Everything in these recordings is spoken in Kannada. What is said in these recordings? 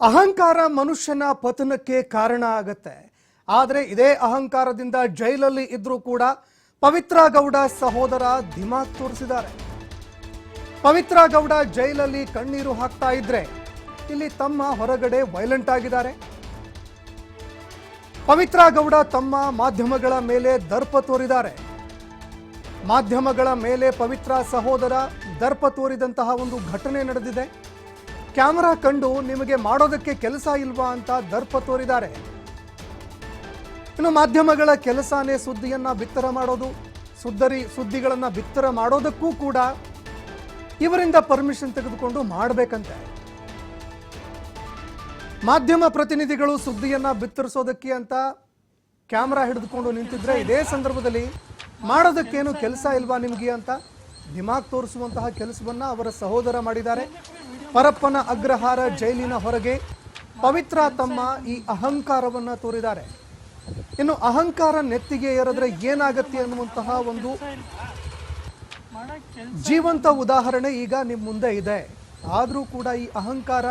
ಅಹಂಕಾರ ಮನುಷ್ಯನ ಪತನಕ್ಕೆ ಕಾರಣ ಆಗತ್ತೆ. ಆದರೆ ಇದೇ ಅಹಂಕಾರದಿಂದ ಜೈಲಲ್ಲಿ ಇದ್ರೂ ಕೂಡ ಪವಿತ್ರ ಗೌಡ ಸಹೋದರ ದಿಮಾಗ್ ತೋರಿಸಿದ್ದಾರೆ. ಪವಿತ್ರ ಗೌಡ ಜೈಲಲ್ಲಿ ಕಣ್ಣೀರು ಹಾಕ್ತಾ ಇದ್ರೆ ಇಲ್ಲಿ ತಮ್ಮ ಹೊರಗಡೆ ವೈಲೆಂಟ್ ಆಗಿದ್ದಾರೆ. ಪವಿತ್ರ ಗೌಡ ತಮ್ಮ ಮಾಧ್ಯಮಗಳ ಮೇಲೆ ದರ್ಪ ತೋರಿದ್ದಾರೆ. ಮಾಧ್ಯಮಗಳ ಮೇಲೆ ಪವಿತ್ರ ಸಹೋದರ ದರ್ಪ ತೋರಿದಂತಹ ಒಂದು ಘಟನೆ ನಡೆದಿದೆ. ಕ್ಯಾಮರಾ ಕಂಡು ನಿಮಗೆ ಮಾಡೋದಕ್ಕೆ ಕೆಲಸ ಇಲ್ವಾ ಅಂತ ದರ್ಪ ತೋರಿದ್ದಾರೆ. ಇನ್ನು ಮಾಧ್ಯಮಗಳ ಕೆಲಸನೇ ಸುದ್ದಿಯನ್ನ ಬಿತ್ತರ ಮಾಡೋದು. ಸುದ್ದರಿ ಸುದ್ದಿಗಳನ್ನ ಬಿತ್ತರ ಮಾಡೋದಕ್ಕೂ ಕೂಡ ಇವರಿಂದ ಪರ್ಮಿಷನ್ ತೆಗೆದುಕೊಂಡು ಮಾಡಬೇಕಂತೆ. ಮಾಧ್ಯಮ ಪ್ರತಿನಿಧಿಗಳು ಸುದ್ದಿಯನ್ನ ಬಿತ್ತರಿಸೋದಕ್ಕೆ ಅಂತ ಕ್ಯಾಮರಾ ಹಿಡಿದುಕೊಂಡು ನಿಂತಿದ್ರೆ ಇದೇ ಸಂದರ್ಭದಲ್ಲಿ ಮಾಡೋದಕ್ಕೇನು ಕೆಲಸ ಇಲ್ವಾ ನಿಮಗೆ ಅಂತ ದಿಮಾಗ್ ತೋರಿಸುವಂತಹ ಕೆಲಸವನ್ನ ಅವರ ಸಹೋದರ ಮಾಡಿದ್ದಾರೆ. ಪರಪ್ಪನ ಅಗ್ರಹಾರ ಜೈಲಿನ ಹೊರಗೆ ಪವಿತ್ರ ತಮ್ಮ ಈ ಅಹಂಕಾರವನ್ನ ತೋರಿದ್ದಾರೆ. ಇನ್ನು ಅಹಂಕಾರ ನೆತ್ತಿಗೆ ಏರಿದ್ರೆ ಏನಾಗತ್ತೆ ಅನ್ನುವಂತಹ ಒಂದು ಜೀವಂತ ಉದಾಹರಣೆ ಈಗ ನಿಮ್ಮ ಮುಂದೆ ಇದೆ. ಆದರೂ ಕೂಡ ಈ ಅಹಂಕಾರ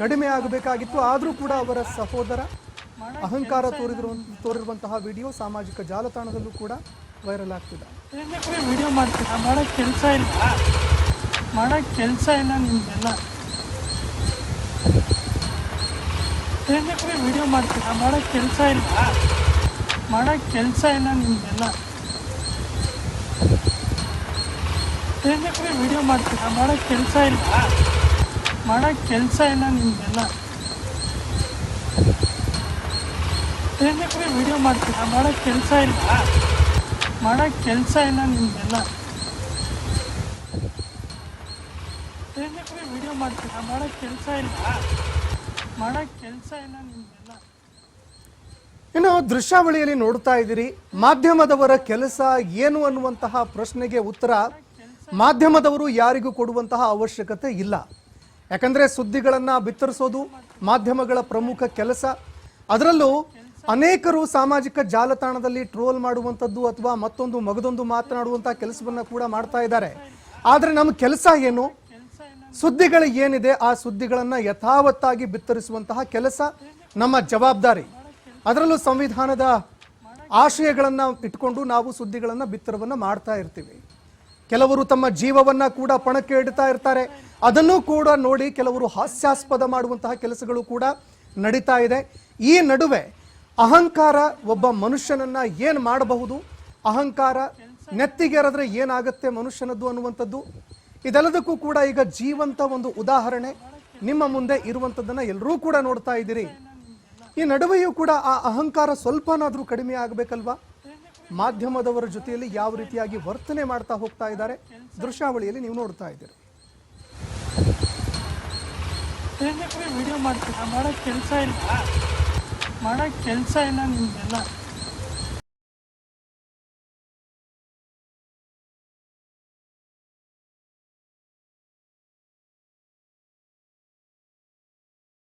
ಕಡಿಮೆ ಆಗಬೇಕಾಗಿತ್ತು. ಆದರೂ ಕೂಡ ಅವರ ಸಹೋದರ ಅಹಂಕಾರ ತೋರಿದ್ರು ತೋರಿರುವಂತಹ ವಿಡಿಯೋ ಸಾಮಾಜಿಕ ಜಾಲತಾಣದಲ್ಲೂ ಕೂಡ ವೈರಲ್ ಆಗ್ತಿದೆ. ವಿಡಿಯೋ ಮಾಡೋಕ್ಕೆ ಕೆಲಸ ಇಲ್ಲ. ಮಾಡೋಕ್ಕೆ ಕೆಲಸ ಇಲ್ಲ ನಿಮ್ದೆಲ್ಲ. ಏನಕ್ಕೆ ವಿಡಿಯೋ ಮಾಡ್ತೀರಾ? ಮಾಡೋಕ್ಕೆ ಕೆಲಸ ಇಲ್ಲ. ಮಾಡೋಕ್ಕೆ ಕೆಲಸ ಇಲ್ಲ ನಿಮ್ದೆಲ್ಲ. ಏನಕ್ಕೆ ವಿಡಿಯೋ ಮಾಡ್ತೀರಾ? ಮಾಡೋಕ್ಕೆ ಕೆಲಸ ಇಲ್ಲ. ಮಾಡೋಕ್ಕೆ ಕೆಲಸ ಇಲ್ಲ ನಿಮ್ದೆಲ್ಲ. ಏನಕ್ಕೆ ವಿಡಿಯೋ ಮಾಡ್ತೀರಾ? ಮಾಡೋಕ್ಕೆ ಕೆಲಸ ಇಲ್ಲ. ಮಾಡೋಕ್ಕೆ ಕೆಲಸ ಇಲ್ಲ ನಿಮ್ದೆಲ್ಲ. ಏನಕ್ಕೆ ವಿಡಿಯೋ ಮಾಡ್ತೀರಾ? ಮಾಡೋಕ್ಕೆ ಕೆಲಸ ಇಲ್ಲ. ಮಾಡೋಕ್ಕೆ ಕೆಲಸ ಇಲ್ಲ ಇನ್ನು ದೃಶ್ಯಾವಳಿಯಲ್ಲಿ ನೋಡ್ತಾ ಇದ್ದೀರಿ. ಮಾಧ್ಯಮದವರ ಕೆಲಸ ಏನು ಅನ್ನುವಂತಹ ಪ್ರಶ್ನೆಗೆ ಉತ್ತರ ಮಾಧ್ಯಮದವರು ಯಾರಿಗೂ ಕೊಡುವಂತಹ ಅವಶ್ಯಕತೆ ಇಲ್ಲ. ಯಾಕಂದ್ರೆ ಸುದ್ದಿಗಳನ್ನು ಬಿತ್ತರಿಸೋದು ಮಾಧ್ಯಮಗಳ ಪ್ರಮುಖ ಕೆಲಸ. ಅದರಲ್ಲೂ ಅನೇಕರು ಸಾಮಾಜಿಕ ಜಾಲತಾಣದಲ್ಲಿ ಟ್ರೋಲ್ ಮಾಡುವಂಥದ್ದು ಅಥವಾ ಮತ್ತೊಂದು ಮಗದೊಂದು ಮಾತನಾಡುವಂತಹ ಕೆಲಸವನ್ನ ಕೂಡ ಮಾಡ್ತಾ ಇದ್ದಾರೆ. ಆದರೆ ನಮ್ಮ ಕೆಲಸ ಏನು? ಸುದ್ದಿಗಳು ಏನಿದೆ, ಆ ಸುದ್ದಿಗಳನ್ನು ಯಥಾವತ್ತಾಗಿ ಬಿತ್ತರಿಸುವಂತಹ ಕೆಲಸ ನಮ್ಮ ಜವಾಬ್ದಾರಿ. ಅದರಲ್ಲೂ ಸಂವಿಧಾನದ ಆಶಯಗಳನ್ನು ಇಟ್ಕೊಂಡು ನಾವು ಸುದ್ದಿಗಳನ್ನು ಬಿತ್ತರವನ್ನು ಮಾಡ್ತಾ ಇರ್ತೀವಿ. ಕೆಲವರು ತಮ್ಮ ಜೀವವನ್ನ ಕೂಡ ಪಣಕ್ಕೆ ಇಡ್ತಾ ಇರ್ತಾರೆ. ಅದನ್ನು ಕೂಡ ನೋಡಿ ಕೆಲವರು ಹಾಸ್ಯಾಸ್ಪದ ಮಾಡುವಂತಹ ಕೆಲಸಗಳು ಕೂಡ ನಡೀತಾ ಇದೆ. ಈ ನಡುವೆ ಅಹಂಕಾರ ಒಬ್ಬ ಮನುಷ್ಯನನ್ನ ಏನು ಮಾಡಬಹುದು? ಅಹಂಕಾರ ನೆತ್ತಿಗೆರೆದ್ರೆ ಏನಾಗುತ್ತೆ ಮನುಷ್ಯನದ್ದು ಅನ್ನುವಂಥದ್ದು? ಇದೆಲ್ಲದಕ್ಕೂ ಕೂಡ ಈಗ ಜೀವಂತ ಒಂದು ಉದಾಹರಣೆ. ನಿಮ್ಮ ಮುಂದೆ ಇರುವಂಥದ್ದನ್ನ ಎಲ್ಲರೂ ಕೂಡ ನೋಡ್ತಾ ಇದ್ದೀರಿ. ಈ ನಡುವೆಯೂ ಕೂಡ ಆ ಅಹಂಕಾರ ಸ್ವಲ್ಪನಾದರೂ ಕಡಿಮೆ ಆಗಬೇಕಲ್ವಾ? ಮಾಧ್ಯಮದವರ ಜೊತೆಯಲ್ಲಿ ಯಾವ ರೀತಿಯಾಗಿ ವರ್ತನೆ ಮಾಡ್ತಾ ಹೋಗ್ತಾ ಇದ್ದಾರೆ? ದೃಶ್ಯಾವಳಿಯಲ್ಲಿ ನೀವು ನೋಡ್ತಾ ಇದ್ದೀರಿ. ವಿಡಿಯೋ ಮಾಡ್ತೀರಾ? ಮಾಡೋಕ್ಕೆ ಕೆಲಸ ಇಲ್ಲ. ಮಾಡೋಕ್ಕೆ ಕೆಲಸ ಇಲ್ಲ ನಿಮ್ದೆಲ್ಲ